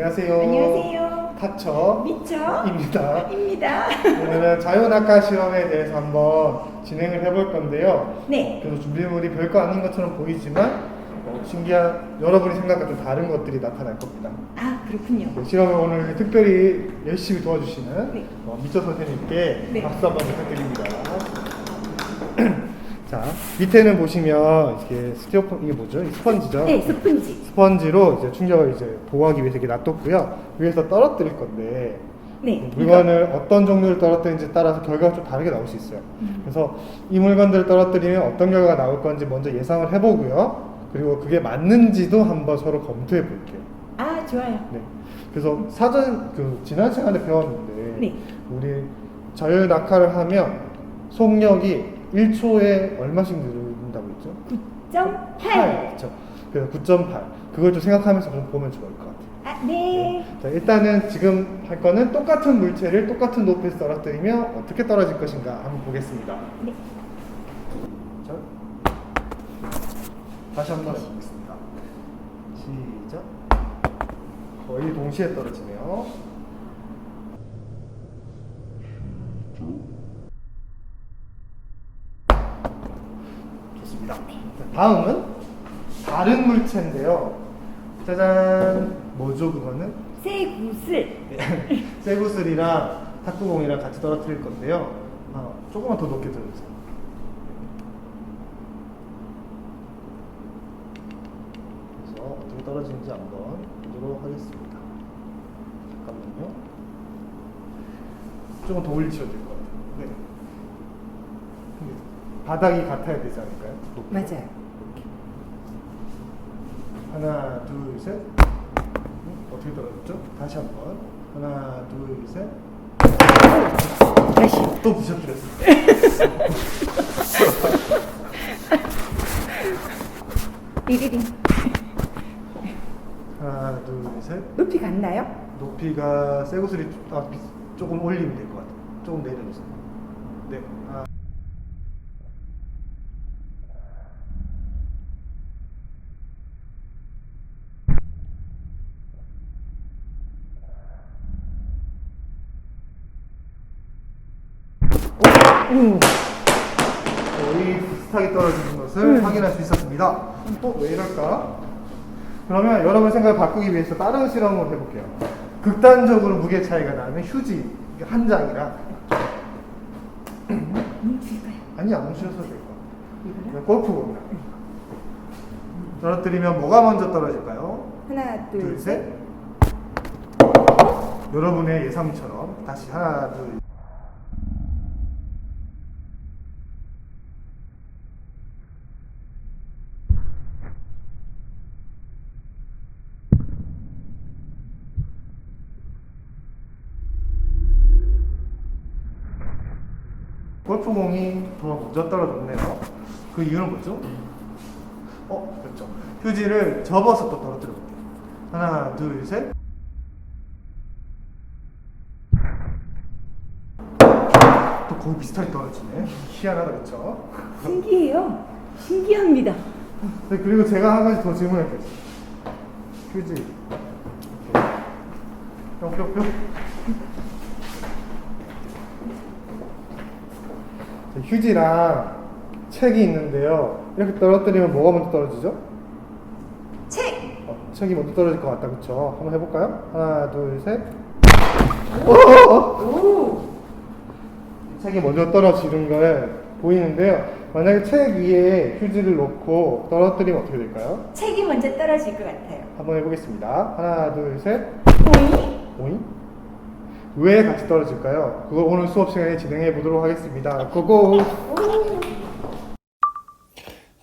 안녕하세요. 안녕하세요. 타처 미처 입니다. 입니다. 오늘은 자연학과 실험에 대해서 한번 진행을 해볼 건데요. 네. 그래서 준비물이 별거 아닌 것처럼 보이지만 어, 신기한 여러분이 생각과 좀 다른 것들이 나타날 겁니다. 아 그렇군요. 네, 실험을 오늘 특별히 열심히 도와주시는 네. 어, 미처 선생님께 네. 박수 한번 부탁드립니다. 자, 밑에는 보시면 이게 스티로폼 이게 뭐죠? 스펀지죠? 네, 스펀지. 스펀지로 이제 충격을 이제 보호하기 위해서 이게 놔뒀고요. 위에서 떨어뜨릴 건데 네. 물건을 어떤 종류를 떨어뜨리는지 따라서 결과가 좀 다르게 나올 수 있어요. 음. 그래서 이 물건들을 떨어뜨리면 어떤 결과가 나올 건지 먼저 예상을 해보고요. 그리고 그게 맞는지도 한번 서로 검토해 볼게요. 아, 좋아요. 네. 그래서 사전 그 지난 시간에 배웠는데 네. 우리 자율 낙하를 하면 속력이 1초에 얼마씩 누른다고 했죠? 9.8. 그렇죠. 그래서 9.8. 그걸 좀 생각하면서 좀 보면 좋을 것 같아요. 아, 네. 자, 일단은 지금 할 거는 똑같은 물체를 똑같은 높이에서 떨어뜨리며 어떻게 떨어질 것인가 한번 보겠습니다. 네. 자, 다시 한번 해보겠습니다. 시작. 거의 동시에 떨어지네요. 다음은 다른 물체인데요. 짜잔. 뭐죠 그거는? 쇠구슬. 쇠구슬이랑 탁구공이랑 같이 떨어뜨릴 건데요. 아, 조금만 더 높게 들어주세요. 그래서 어떻게 떨어지는지 한번 보도록 하겠습니다. 잠깐만요. 조금 더 올리셔도 될 것 같아요. 네. 바닥이 같아야 되지 않을까요? 높이. 맞아요. 하나, 둘, 셋. 응? 어떻게 떨어졌죠? 다시 한 번. 하나, 둘, 셋. 다시. 또 부셔뜨렸어. 리리링. 하나, 둘, 셋. 높이 갔나요? 높이가 새 구슬이 조- 아, 비- 조금 올리면 될 것 같아. 조금 내려주세요. 네. 음. 거의 비슷하게 떨어지는 것을 음. 확인할 수 있었습니다. 어, 또왜 이럴까? 그러면 여러분 생각을 바꾸기 위해서 다른 실험을 해볼게요. 극단적으로 무게 차이가 나면 휴지 한 장이랑 아니 안 주셔도 될 거야. 골프공이랑 떨어뜨리면 뭐가 먼저 떨어질까요? 하나 둘, 둘 셋. 여러분의 예상처럼 다시 하나 둘. 핑크공이 더 먼저 떨어졌네요. 그 이유는 뭐죠? 어, 그렇죠. 휴지를 접어서 또 떨어뜨려 볼게요. 하나, 둘, 셋. 또 거의 비슷하게 떨어지네. 희한하다, 그렇죠? 신기해요. 신기합니다. 네, 그리고 제가 한 가지 더 질문할게요. 휴지. 뿅뿅뿅. 휴지랑 책이 있는데요. 이렇게 떨어뜨리면 뭐가 먼저 떨어지죠? 책! 어, 책이 먼저 떨어질 것 같다, 그쵸? 한번 해볼까요? 하나, 둘, 셋. 오! 오! 책이 먼저 떨어지는 걸 보이는데요. 만약에 책 위에 휴지를 놓고 떨어뜨리면 어떻게 될까요? 책이 먼저 떨어질 것 같아요. 한번 해보겠습니다. 하나, 둘, 셋. 오잉? 오잉? 왜 같이 떨어질까요? 그거 오늘 수업 시간에 진행해 보도록 하겠습니다. 고고!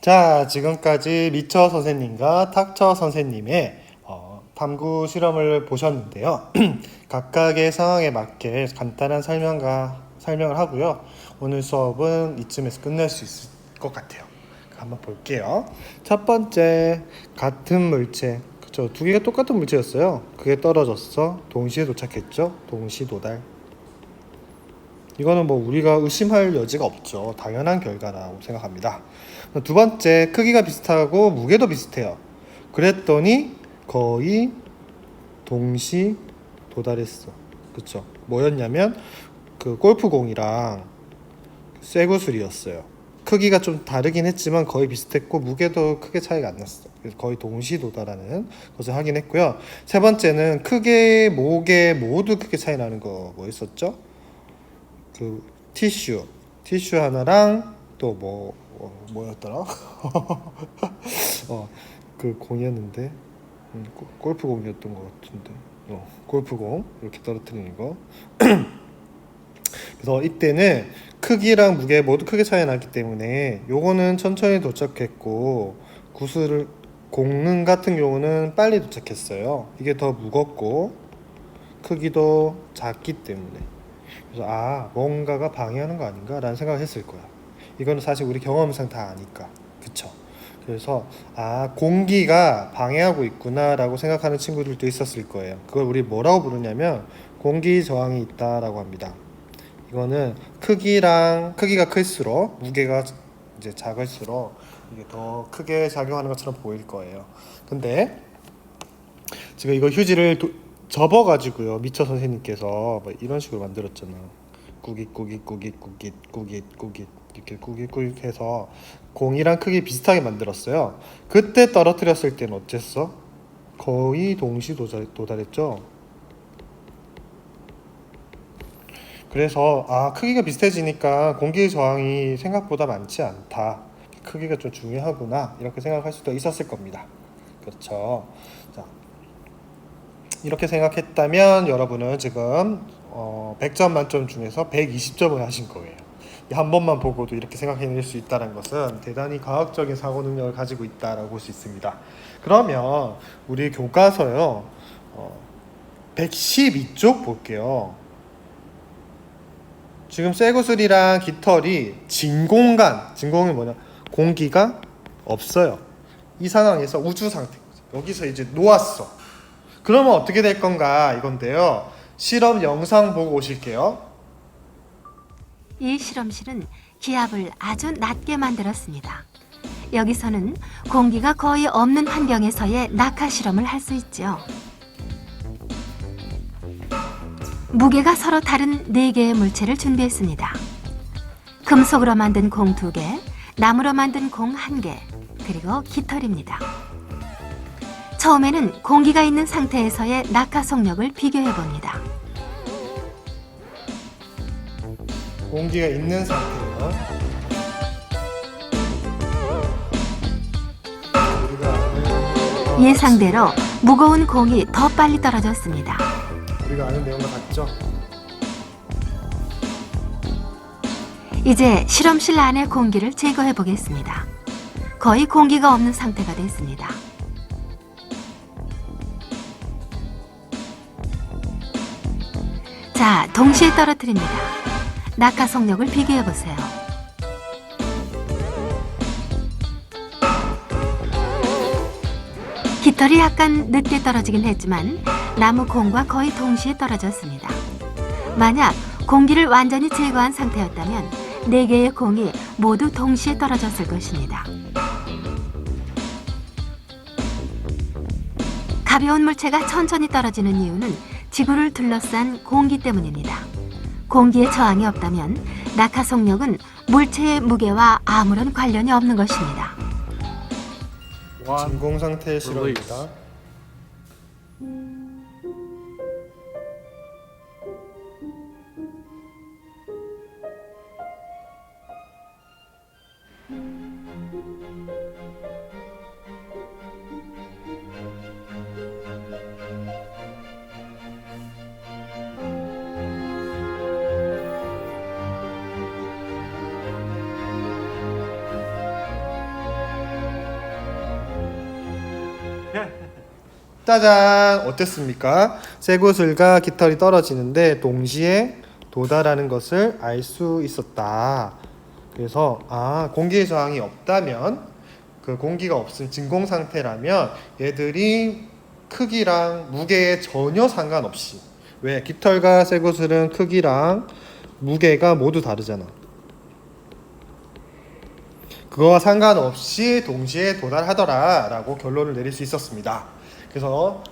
자, 지금까지 리처 선생님과 탁처 선생님의 어, 탐구 실험을 보셨는데요. 각각의 상황에 맞게 간단한 설명과 설명을 하고요. 오늘 수업은 이쯤에서 끝낼 수 있을 것 같아요. 한번 볼게요. 첫 번째, 같은 물체, 저 두 개가 똑같은 물체였어요. 그게 떨어졌어. 동시에 도착했죠. 동시도달. 이거는 뭐 우리가 의심할 여지가 없죠. 당연한 결과라고 생각합니다. 두 번째, 크기가 비슷하고 무게도 비슷해요. 그랬더니 거의 동시 도달했어. 그쵸? 뭐였냐면 그 골프공이랑 쇠구슬이었어요. 크기가 좀 다르긴 했지만 거의 비슷했고 무게도 크게 차이가 안 났어. 거의 동시 도달하는 것을 확인했고요. 세 번째는 크게 목에 모두 크게 차이 나는 거뭐 있었죠? 그 티슈, 티슈 하나랑 또뭐 뭐였더라? 어, 그 공이었는데 음, 골- 골프공이었던 것 같은데. 어, 골프공 이렇게 떨어뜨리는 거. 그래서 이때는 크기랑 무게 모두 크게 차이 나기 때문에 요거는 천천히 도착했고 구슬을 공능 같은 경우는 빨리 도착했어요. 이게 더 무겁고 크기도 작기 때문에 그래서 아 뭔가가 방해하는 거 아닌가라는 생각을 했을 거야. 이거는 사실 우리 경험상 다 아니까 그쵸? 그래서 아 공기가 방해하고 있구나라고 생각하는 친구들도 있었을 거예요. 그걸 우리 뭐라고 부르냐면 공기 저항이 있다라고 합니다. 이거는 크기랑 크기가 클수록 무게가 이제 작을수록 이게 더 크게 작용하는 것처럼 보일 거예요. 근데 지금 이거 휴지를 도, 접어가지고요 미처 선생님께서 뭐 이런 식으로 만들었잖아. 꾸깃 꾸깃 꾸깃 꾸깃 꾸깃 꾸깃 이렇게 꾸깃 꾸깃 해서 공이랑 크기 비슷하게 만들었어요. 그때 떨어뜨렸을 때는 어땠어? 거의 동시 도달, 도달했죠. 그래서 아 크기가 비슷해지니까 공기 저항이 생각보다 많지 않다. 크기가 좀 중요하구나 이렇게 생각할 수도 있었을 겁니다. 그렇죠. 자 이렇게 생각했다면 여러분은 지금 어, 100점 만점 중에서 120점을 하신 거예요. 이한 번만 보고도 이렇게 생각해낼 수 있다는 것은 대단히 과학적인 사고 능력을 가지고 있다라고 볼 수 있습니다. 그러면 우리 교과서요 어, 112쪽 볼게요. 지금 쇠구슬이랑 깃털이 진공간, 진공이 뭐냐? 공기가 없어요. 이 상황에서 우주 상태. 여기서 이제 놓았어. 그러면 어떻게 될 건가 이건데요. 실험 영상 보고 오실게요. 이 실험실은 기압을 아주 낮게 만들었습니다. 여기서는 공기가 거의 없는 환경에서의 낙하 실험을 할 수 있죠. 무게가 서로 다른 네개의 물체를 준비했습니다. 금속으로 만든 공 두개 나무로 만든 공 한개 그리고 깃털입니다. 처음에는 공기가 있는 상태에서의 낙하 속력을 비교해 봅니다. 공기가 있는 상태예요. 예상대로 무거운 공이 더 빨리 떨어졌습니다. 우리가 아는 내용과 같죠? 이제 실험실 안의 공기를 제거해 보겠습니다. 거의 공기가 없는 상태가 됐습니다. 자, 동시에 떨어뜨립니다. 낙하 속력을 비교해 보세요. 깃털이 약간 늦게 떨어지긴 했지만 나무 콩과 거의 동시에 떨어졌습니다. 만약 공기를 완전히 제거한 상태였다면 네 개의 공이 모두 동시에 떨어졌을 것입니다. 가벼운 물체가 천천히 떨어지는 이유는 지구를 둘러싼 공기 때문입니다. 공기의 저항이 없다면 낙하 속력은 물체의 무게와 아무런 관련이 없는 것입니다. 진공 상태의 실험입니다. Yeah. 짜잔 어땠습니까? 쇠구슬과 깃털이 떨어지는데 동시에 도달하는 것을 알 수 있었다. 그래서 아 공기의 저항이 없다면 그 공기가 없은 진공 상태라면 얘들이 크기랑 무게에 전혀 상관없이 왜 깃털과 쇠구슬은 크기랑 무게가 모두 다르잖아. 그거와 상관없이 동시에 도달하더라라고 결론을 내릴 수 있었습니다. 그래서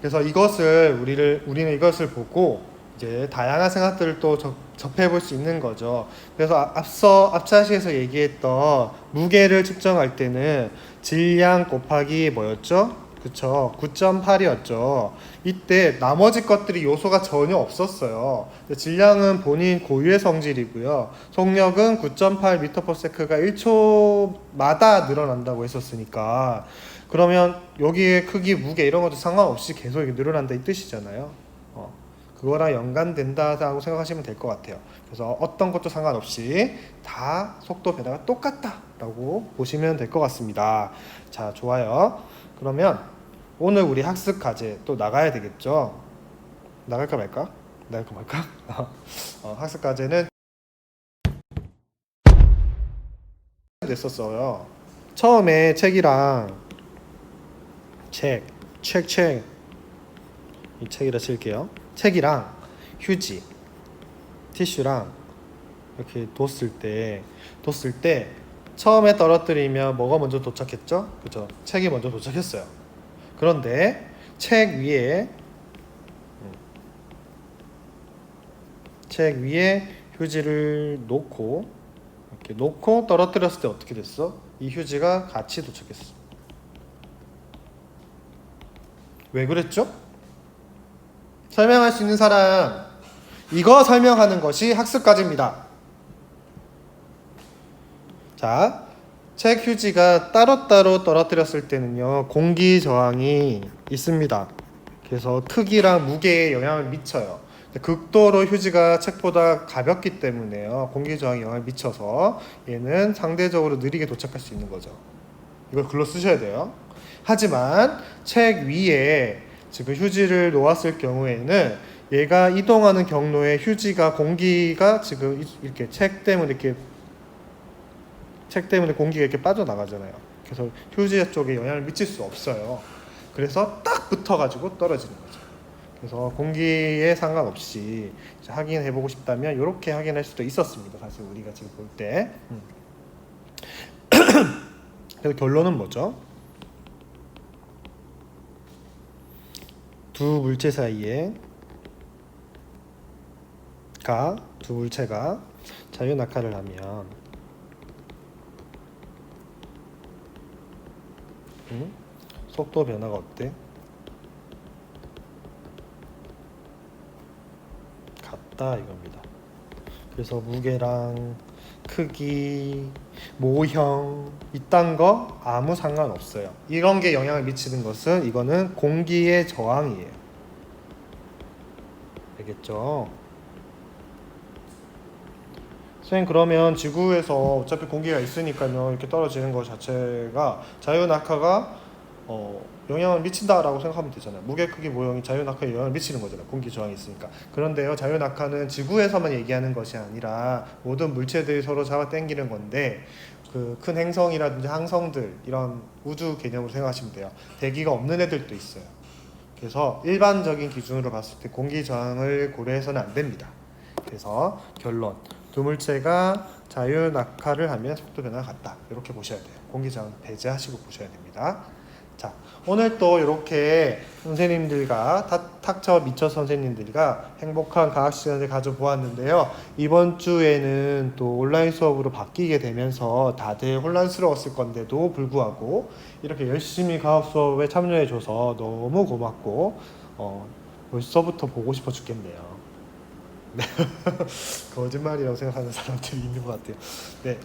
그래서 이것을 우리를 우리는 이것을 보고 이제 다양한 생각들을 또 접, 접해볼 수 있는 거죠. 그래서 아- 앞서 앞차시에서 얘기했던 무게를 측정할 때는 질량 곱하기 뭐였죠? 그쵸 9.8이었죠. 이때 나머지 것들이 요소가 전혀 없었어요. 질량은 본인 고유의 성질이고요. 속력은 9.8m/s가 1초마다 늘어난다고 했었으니까 그러면 여기에 크기, 무게 이런 것도 상관없이 계속 늘어난다 이 뜻이잖아요. 어, 그거랑 연관된다고 생각하시면 될 것 같아요. 그래서 어떤 것도 상관없이 다 속도 변화가 똑같다라고 보시면 될 것 같습니다. 자, 좋아요. 그러면 오늘 우리 학습 과제 또 나가야 되겠죠? 나갈까 말까? 나갈까 말까? 어, 학습 과제는 냈었어요. 처음에 책이랑 책, 책, 책. 이 책이라 칠게요. 책이랑 휴지, 티슈랑 이렇게 뒀을 때, 뒀을 때 처음에 떨어뜨리면 뭐가 먼저 도착했죠? 그죠? 책이 먼저 도착했어요. 그런데 책 위에 음, 책 위에 휴지를 놓고 이렇게 놓고 떨어뜨렸을 때 어떻게 됐어? 이 휴지가 같이 도착했어. 왜 그랬죠? 설명할 수 있는 사람 이거 설명하는 것이 학습과제입니다. 자, 책 휴지가 따로따로 떨어뜨렸을 때는요 공기 저항이 있습니다. 그래서 크기랑 무게에 영향을 미쳐요. 극도로 휴지가 책보다 가볍기 때문에요 공기 저항에 영향을 미쳐서 얘는 상대적으로 느리게 도착할 수 있는 거죠. 이걸 글로 쓰셔야 돼요. 하지만 책 위에 지금 휴지를 놓았을 경우에는 얘가 이동하는 경로에 휴지가 공기가 지금 이- 이렇게 책 때문에 이렇게 책 때문에 공기가 이렇게 빠져나가잖아요. 그래서 휴지 쪽에 영향을 미칠 수 없어요. 그래서 딱 붙어가지고 떨어지는 거죠. 그래서 공기에 상관없이 이제 확인해 보고 싶다면 이렇게 확인할 수도 있었습니다. 사실 우리가 지금 볼 때. 음. 그래서 결론은 뭐죠? 두 물체 사이에 가 두 물체가 자유 낙하를 하면 음? 속도 변화가 어때? 같다 이겁니다. 그래서 무게랑 크기, 모형 이딴 거 아무 상관없어요. 이런 게 영향을 미치는 것은 이거는 공기의 저항이에요. 알겠죠? 선생님 그러면 지구에서 어차피 공기가 있으니까요 이렇게 떨어지는 것 자체가 자유 낙하가 어, 영향을 미친다라고 생각하면 되잖아요. 무게 크기 모형이 자유 낙하에 영향을 미치는 거잖아요. 공기 저항이 있으니까. 그런데요 자유 낙하는 지구에서만 얘기하는 것이 아니라 모든 물체들이 서로 잡아 당기는 건데 그 큰 행성이라든지 항성들 이런 우주 개념으로 생각하시면 돼요. 대기가 없는 애들도 있어요. 그래서 일반적인 기준으로 봤을 때 공기 저항을 고려해서는 안 됩니다. 그래서 결론 두 물체가 자유 낙하를 하면 속도 변화가 같다. 이렇게 보셔야 돼요. 공기 저항 배제하시고 보셔야 됩니다. 자, 오늘 또 이렇게 선생님들과 탁- 탁처 미처 선생님들과 행복한 과학 시간을 가져보았는데요. 이번 주에는 또 온라인 수업으로 바뀌게 되면서 다들 혼란스러웠을 건데도 불구하고 이렇게 열심히 과학 수업에 참여해줘서 너무 고맙고 어, 벌써부터 보고 싶어 죽겠네요. 네. 거짓말이라고 생각하는 사람들이 있는 것 같아요. 네.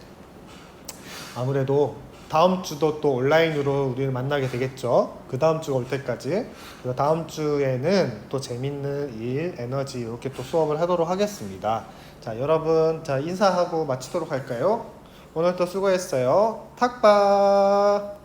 아무래도 다음 주도 또 온라인으로 우리를 만나게 되겠죠. 그 다음 주가 올 때까지. 그리고 다음 주에는 또 재밌는 일, 에너지 이렇게 또 수업을 하도록 하겠습니다. 자, 여러분, 자 인사하고 마치도록 할까요? 오늘 또 수고했어요. 탁바.